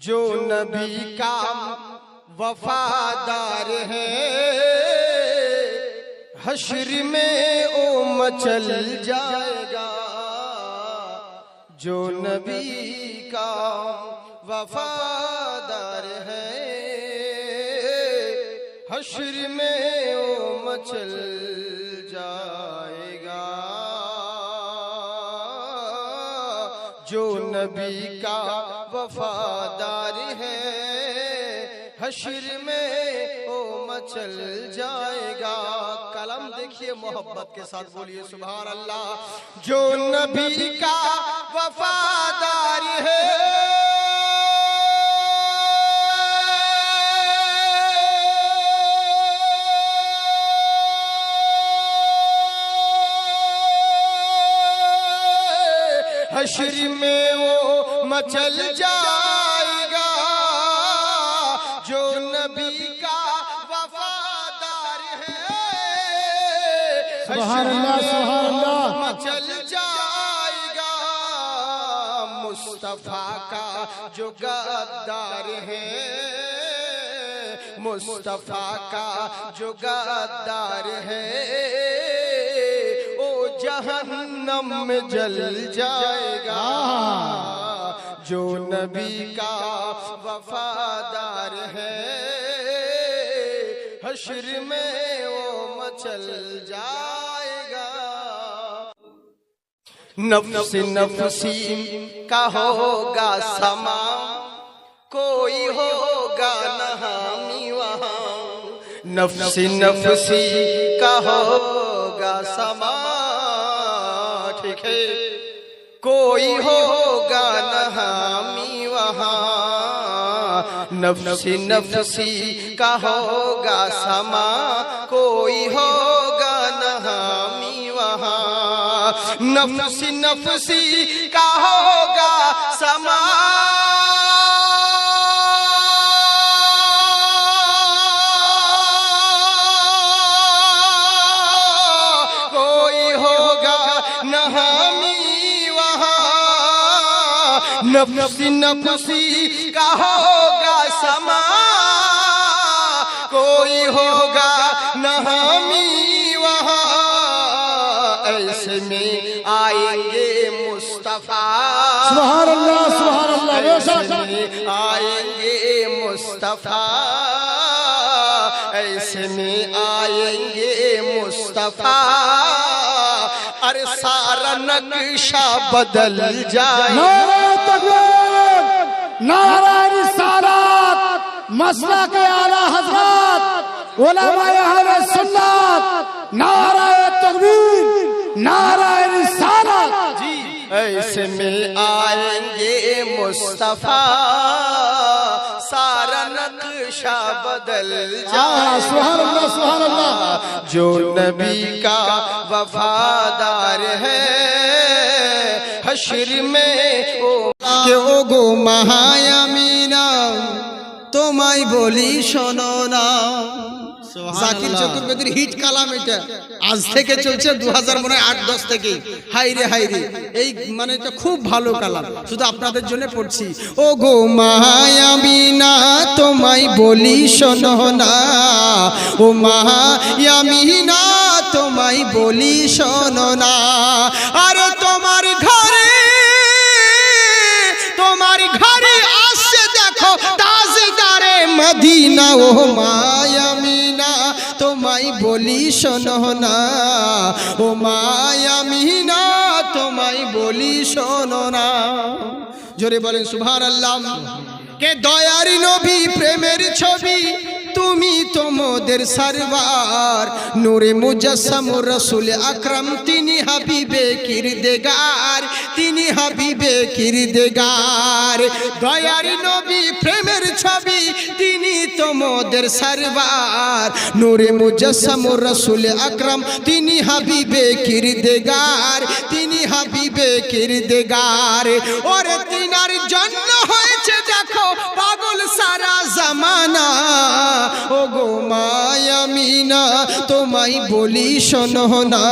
جو نبی کا وفادار ہے۔ حشر میں او مچل جائے گا۔ جو نبی کا وفادار ہے۔ حشر میں او مچل نبی کا وفادار ہے۔ حشر میں او چل جائے گا۔ کلم دیکھیے محبت کے ساتھ بولیے، سبحان اللہ۔ جو نبی کا وفادار حشر میں وہ مچل جائے گا جو نبی کا وفادار ہے۔ سبحان اللہ سبحان اللہ۔ مچل جائے گا مصطفیٰ کا جو گدار ہے۔ مصطفیٰ کا جو گدار ہے۔ او جہاں جہنم میں جل جائے گا۔ جو نبی کا وفادار ہے، حشر میں وہ مچل جائے گا۔ نفس نفسی کا ہوگا سما، کوئی ہوگا نہامی وہاں۔ نفس نفسی کا ہوگا سما ہے کوئی ہوگا نہ حامی وہاں نفس نفسی کا ہوگا سما کوئی ہوگا نہ حامی وہاں نفس نفسی کا ہوگا نہ حامی وہاں نفس نفسی کا ہوگا سما۔ کوئی ہوگا نہ حامی وہاں۔ ایسے میں آئیں گے مصطفیٰ۔ سبحان اللہ سبحان اللہ بے میں آئیں گے مصطفیٰ۔ ایسے میں آئیں گے مصطفیٰ۔ अरे सारा नक्शा बदल जाए नारे तकबीर नारा रिसालत मसला के आला हजरत उलमा अहले सुन्नत नारा तकबीर नारा रिसालत ऐसे में आएंगे मुस्तफा सारा नक्शा बदल आहा, जाए सुभान अल्लाह सुभान अल्लाह जो नबी का वफादार है हश्र में ओ के ओ गो মাহায়ামিনা তোমায় বলি শোনো না জাকির চক্রবর্তীর হিট কালাম এটা আজ থেকে চলছে দু হাজার মনে হয় আট দশ থেকে হাই রে হাই রে এই মানে এটা খুব ভালো কালাম শুধু আপনাদের জন্য পড়ছি ও গো মায়ামিনা তোমায় বলি শোনো না। ও মায়ামিনা তোমায় বলি শোনো না। আরে তোমার ঘরে তোমার ঘরে আসছে দেখো তাজদারে মদিনা। ও মায়ামিনা তোমায় বলি শোনো না। ও মায়ামিনা তোমায় বলি শোনো না। জোরে বলেন সুভার আল্লাহ কে দয়ারি নবী প্রেমের ছবি, তুমি তোমাদের সরবার। নূরে মুজাসসাম রসুল আকরাম, তিনি হাবিবে কিরদেগার, তিনি হাবিবে কিরদেগার। দয়ারি নবী, প্রেমের ছবি, তিনি তোমাদের সরবার। নূরে মুজাসসাম রসুল আকরাম, তিনি হাবিবে কিরদেগার, তিনি হাবিবে কিরদেগার। ওরে তিনার জন্য হয়েছে, দেখো সারা জামানা। ও গো মায়ামিনা তোমায় বলি শোনো না।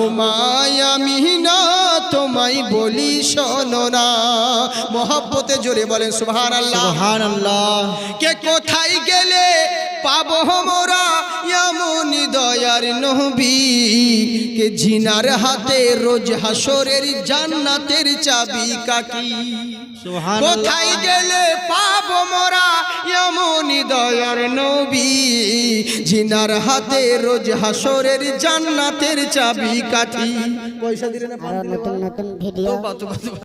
ও মায়ামিনা তোমায় বলি শোনো না। মহব্বতে জোরে বলেন সুবহান আল্লাহ কে কোথায় গেলে পাবো মোরা? এমন দয়ার নবী। কে জিনার হাতে রোজ হাসরের জান্নাতের চাবি কাকি কোথায় গেলে পাব মোরা? এমন দয়ার নবী। জিনার হাতে রোজ হাসরের জান্নাতের চাবি কাঠি। পয়সা দিলে না নতুন নতুন ভিডিও।